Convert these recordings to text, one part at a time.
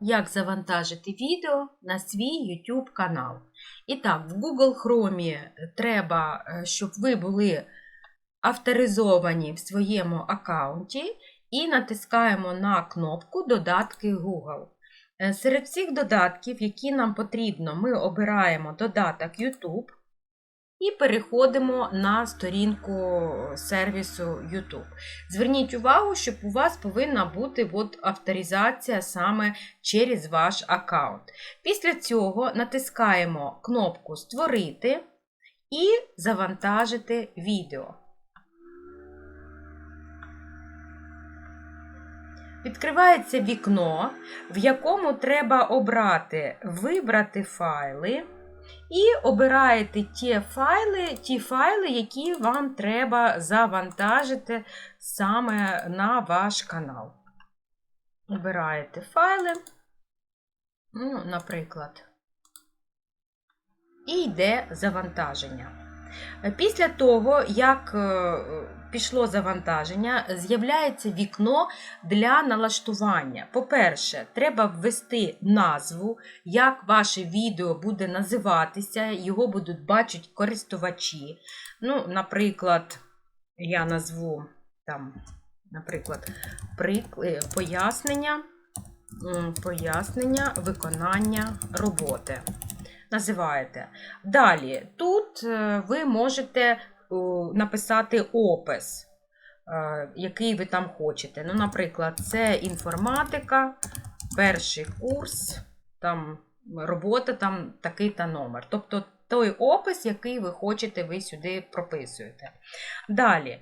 як завантажити відео на свій YouTube канал. І так, в Google Chrome треба, е, щоб ви були авторизовані в своєму аккаунті і натискаємо на кнопку Додатки Google. Е, Серед всіх додатків, які нам потрібно, ми обираємо додаток YouTube і переходимо на сторінку сервісу YouTube. Зверніть увагу, що у вас повинна бути от авторизація саме через ваш аккаунт. Після цього натискаємо кнопку Створити і завантажити відео. Відкривається вікно, в якому треба обрати Вибрати файли. І обираєте ті файли, ті файли, які вам треба завантажити саме на ваш канал. Обираєте файли, ну, наприклад, і йде завантаження. Після того, як е, пішло завантаження, з'являється вікно для налаштування. По-перше, треба ввести назву, як ваше відео буде називатися, його будуть бачити користувачі. Ну, Наприклад, я назву там, наприклад, пояснення, пояснення виконання роботи. Називаєте. Далі, тут е, ви можете написати опис, е, який ви там хочете. Ну, Наприклад, це інформатика, перший курс, там робота, там такий-то номер. Тобто той опис, який ви хочете, ви сюди прописуєте. Далі.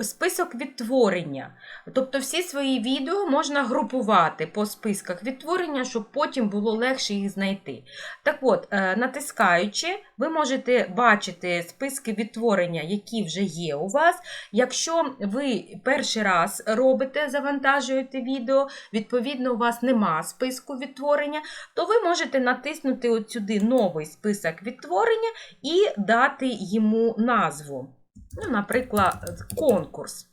Список відтворення. Тобто всі свої відео можна групувати по списках відтворення, щоб потім було легше їх знайти. Так от, е, натискаючи, ви можете бачити списки відтворення, які вже є у вас. Якщо ви перший раз робите, завантажуєте відео, відповідно, у вас нема списку відтворення, то ви можете натиснути от сюди новий список відтворення і дати йому назву. Ну, наприклад, конкурс.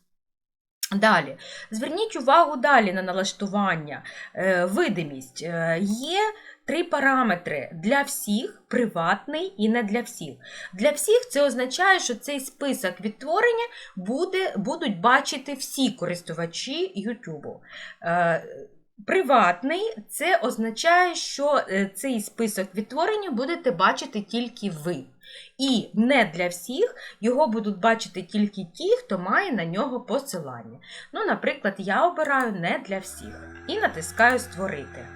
Далі. Зверніть увагу далі на налаштування. Е, Видимість. Е, Є три параметри для всіх, приватний і не для всіх. Для всіх це означає, що цей список відтворення буде, будуть бачити всі користувачі YouTube. Е, Приватний це означає, що цей список відтворення будете бачити тільки ви. І не для всіх його будуть бачити тільки ті, хто має на нього посилання. Ну, наприклад, я обираю не для всіх і натискаю Створити.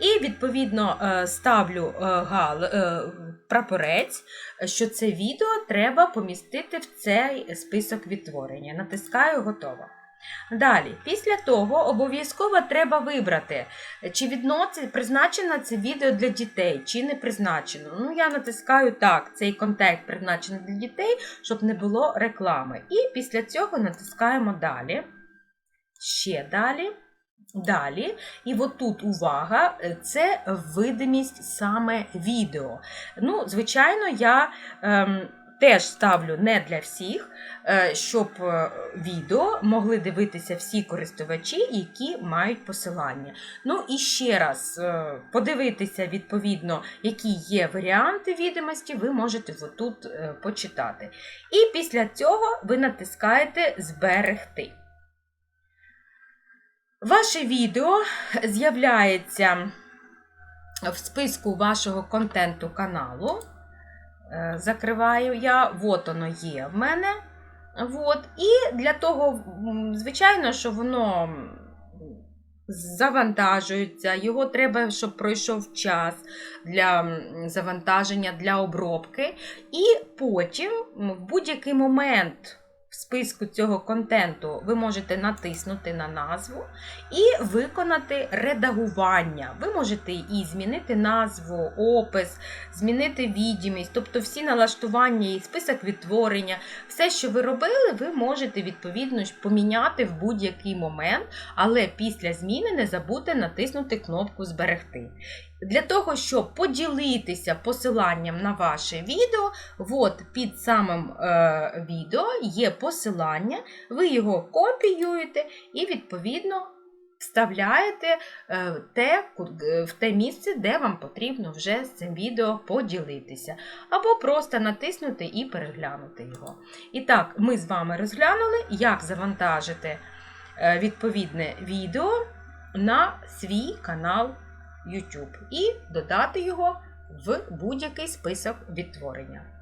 І, відповідно, е, ставлю е, гал, е, прапорець, що це відео треба помістити в цей список відтворення. Натискаю Готово. Далі, після того обов'язково треба вибрати, чи відноси, призначено це відео для дітей, чи не призначено. Ну, я натискаю так, цей контент призначений для дітей, щоб не було реклами. І після цього натискаємо далі. Ще далі. Далі, і от тут увага, це видимість саме відео. Ну, звичайно, я ем, теж ставлю не для всіх, е, щоб е, відео могли дивитися всі користувачі, які мають посилання. Ну і ще раз е, подивитися, відповідно, які є варіанти відомості, ви можете отут почитати. І після цього ви натискаєте Зберегти. Ваше відео з'являється в списку вашого контенту каналу. Е, Закриваю я, от воно є в мене. От. І для того, звичайно, що воно завантажується, його треба, щоб пройшов час для завантаження, для обробки. І потім, в будь-який момент в списку цього контенту ви можете натиснути на назву і виконати редагування. Ви можете і змінити назву, опис, змінити відомість, тобто всі налаштування і список відтворення, все, що ви робили, ви можете відповідно поміняти в будь-який момент, але після зміни не забудьте натиснути кнопку Зберегти. Для того, щоб поділитися посиланням на ваше відео, от під самим е, відео є посилання, ви його копіюєте і, відповідно, вставляєте е, те, е, в те місце, де вам потрібно вже з цим відео поділитися. Або просто натиснути і переглянути його. І так, ми з вами розглянули, як завантажити е, відповідне відео на свій канал YouTube і додати його в будь-який список відтворення.